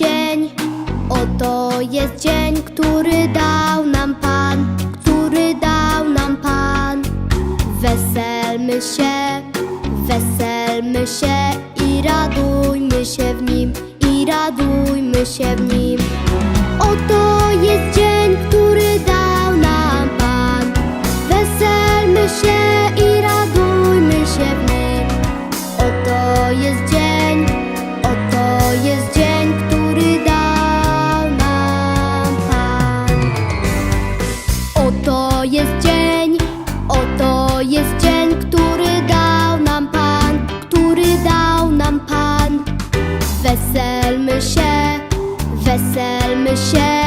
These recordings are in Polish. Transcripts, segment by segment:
dzień, oto jest dzień, który dał nam Pan, który dał nam Pan. Weselmy się, weselmy się i radujmy się w nim, i radujmy się w nim. Oto Weselmy się, weselmy się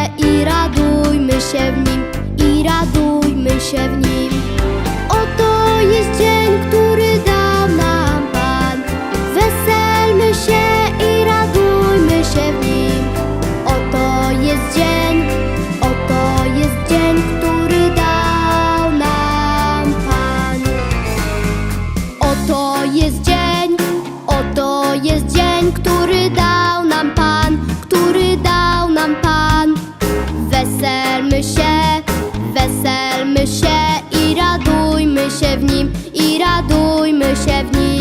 się w nim i radujmy się w nim.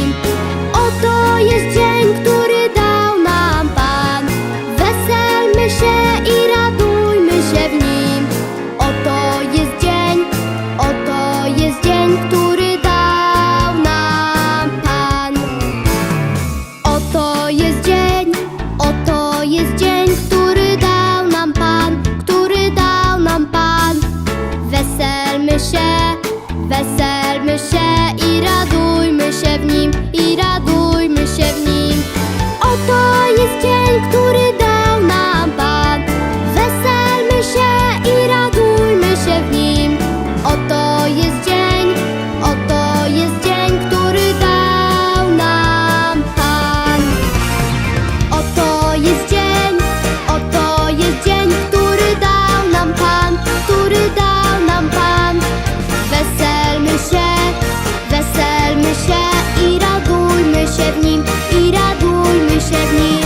w nim i radujmy się w nim.